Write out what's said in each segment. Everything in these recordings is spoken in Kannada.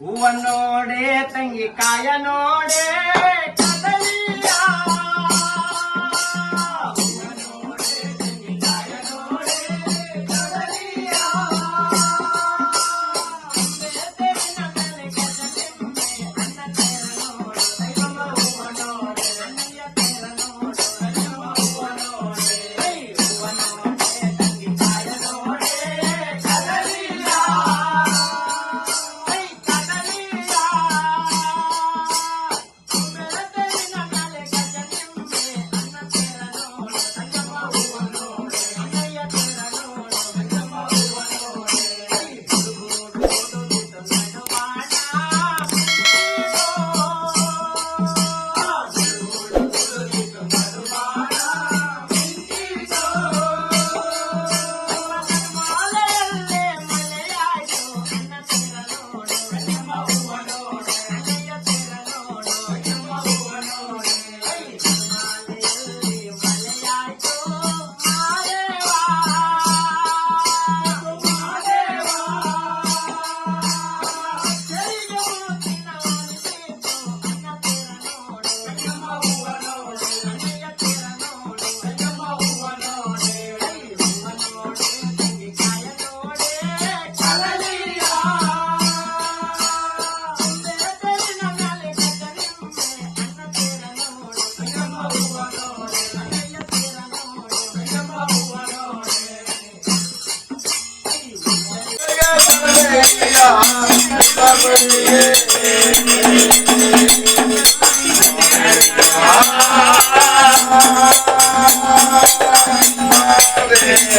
ಹೂವ ನೋಡೆ ತಂಗಿ ಕಾಯ ನೋಡೆ.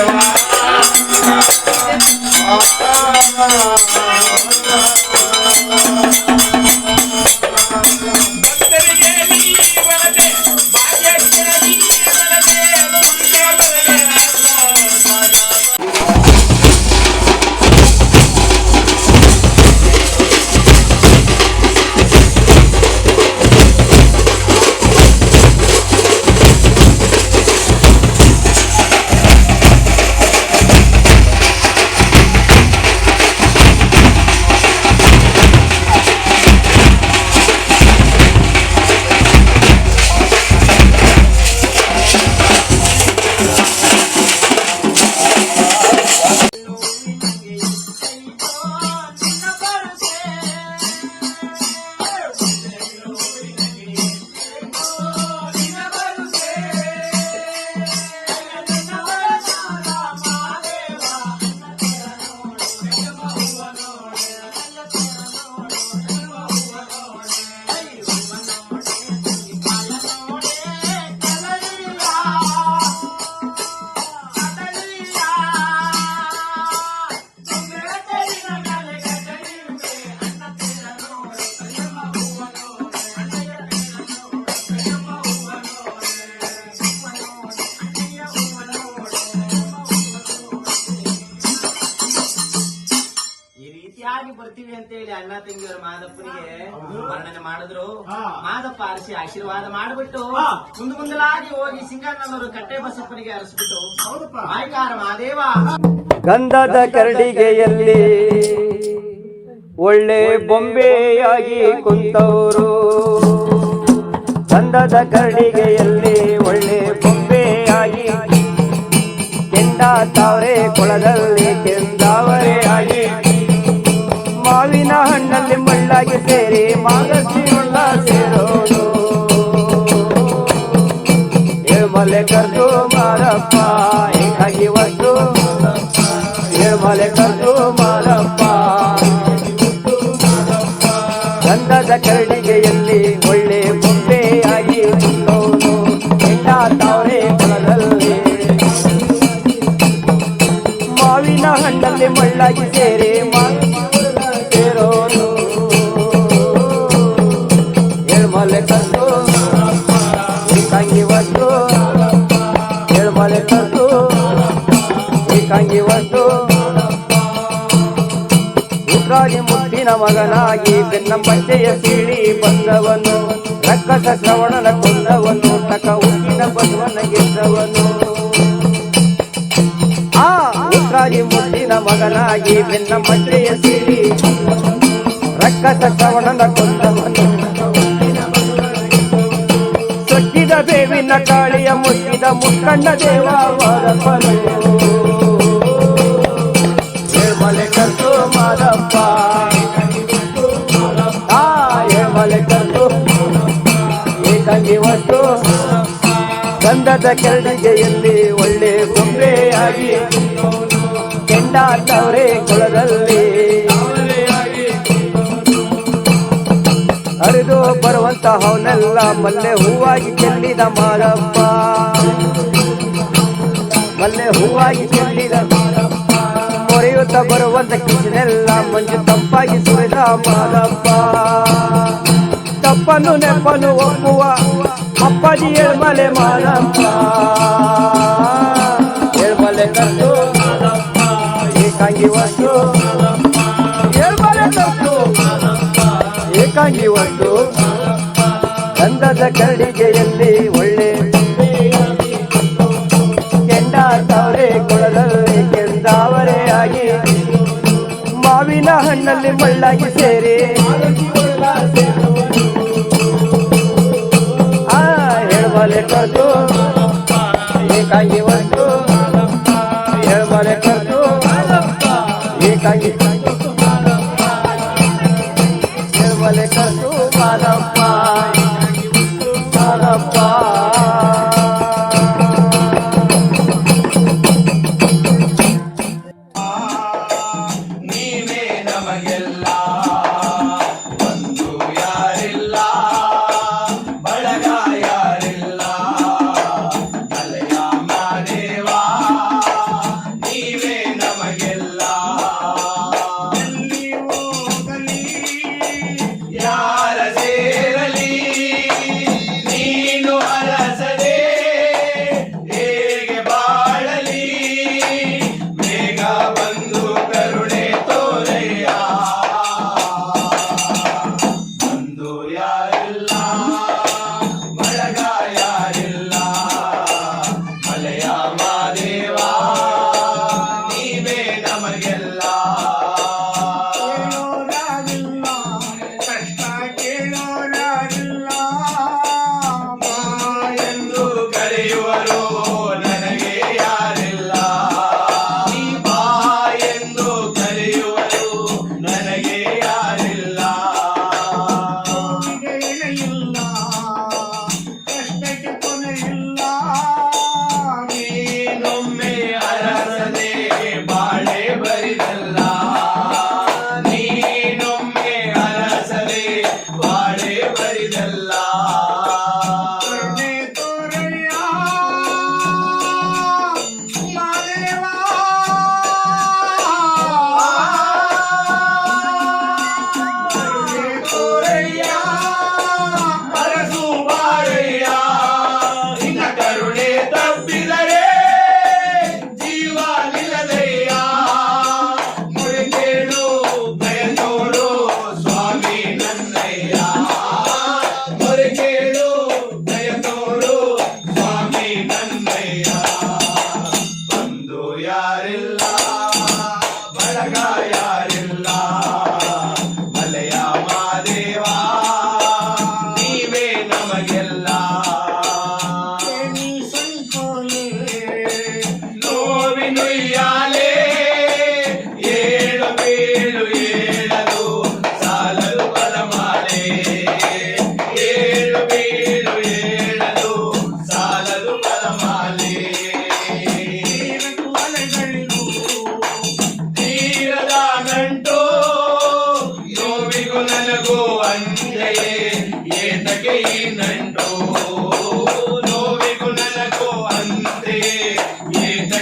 దేవా ಅಣ್ಣ ತಂಗಿಯವರು ಮಾದಪ್ಪನಿಗೆ ವರ್ಣನೆ ಮಾಡಿದ್ರು. ಮಾದಪ್ಪ ಅರಸಿ ಆಶೀರ್ವಾದ ಮಾಡಿಬಿಟ್ಟು ಮುಂದೆ ಮುಂದಲಾಗಿ ಹೋಗಿ ಸಿಂಗಣ್ಣನವರು ಕಟ್ಟೆ ಬಸಪ್ಪನಿಗೆ ಅರಸ್ಬಿಟ್ಟು ಹೌದಪ್ಪ. ಮಾದೇವ ಗಂಧದ ಕರಡಿಗೆಯಲ್ಲಿ ಒಳ್ಳೆ ಬೊಂಬೆಯಾಗಿ ಕುಂತವರು. ಗಂಧದ ಕರಡಿಗೆಯಲ್ಲಿ ಒಳ್ಳೆ ಬೊಂಬೆಯಾಗಿ ಕೆಂಡ ತಾವರೆ ಕೊಳದಲ್ಲಿ ಕೆಂದಾವರೆ ಕರ್ದು ಮಾರಪ್ಪ. ಗಂಧದ ಕರಡಿಗೆಯಲ್ಲಿ ಒಳ್ಳೆ ಬೊಂಬೆಯಾಗಿ ತಾವರೆ ಕೊಳದಲ್ಲಿ ಮಾವಿನ ಹಣ್ಣಲ್ಲಿ ಮಳ್ಳಾಗಿ ಸೇರಿ ಸೇರೋನು. ಕರ್ದು ಏಕಾಂಗಿ ವಸ್ತು ಮಣ್ಣಿನ ಮಗನಾಗಿ ಬೆನ್ನ ಪಂಚೆಯ ಸೀಳಿ ಬಂದವನು ರಕ್ಕ ಶ್ರವಣನ ಕೊಂದವನು, ತಕ ಉಕ್ಕಿನ ಬಸವನ ಗೆದ್ದವನು. ಆ ಉತ್ರಾಗಿ ಮುಟ್ಟಿನ ಮಗನಾಗಿ ಬೆನ್ನ ಪಂಚೆಯ ಸೀಳಿ ರಕ್ಕ ಶ್ರವಣನ ಕೊಂದವನು. ಸೊಟ್ಟಿದ ಬೇವಿನ ಕಾಳಿಯ ಮುಟ್ಟಿದ ಮುಕ್ಕಣ್ಣ ದೇವ ವಾದಪ್ಪನು ಅಂದದ ಕೆರಡಿಗೆಯಲ್ಲಿ ಒಳ್ಳೆ ಬೊಂಬೆಯಾಗಿ ಕೆಂಡ ತವರೆ ಕೊಳದಲ್ಲಿ ಹರಿದು ಬರುವಂತ ಅವನೆಲ್ಲ ಮಲ್ಲೆ ಹೂವಾಗಿ ಚೆಲ್ಲಿದ ಮಾರಪ್ಪ. ಮಲ್ಲೆ ಹೂವಾಗಿ ಚೆಲ್ಲಿದ ಮೊರೆಯುತ್ತ ಬರುವಂತ ಕಿಸಿನೆಲ್ಲ ಮಂಜು ತಂಪಾಗಿ ಸುರಿದ ಮಾರಪ್ಪ. ತಪ್ಪನ್ನು ನೆಪ್ಪನು ಒಪ್ಪುವ ಅಪ್ಪಾಜಿ ಎಳ್ಮಲೆ ಮಾರಪ್ಪ ಎಳ್ಮಲೆ ಕಟ್ಟು ಏಕಾಂಗಿ ಒಟ್ಟು ಎಳ್ಮಲೆ ತಂದು ಏಕಾಂಗಿ ಒಟ್ಟು ಗಂಧದ ಕರಡಿಗೆಯಲ್ಲಿ ಒಳ್ಳೆ ಕೆಂಡ ತಾವರೆ ಕೊಳದಲ್ಲಿ ಕೆಂದಾವರೆ ಆಗಿ ಮಾವಿನ ಹಣ್ಣಲ್ಲಿ ಮಳ್ಳಾಗಿ ಸೇರಿ. কত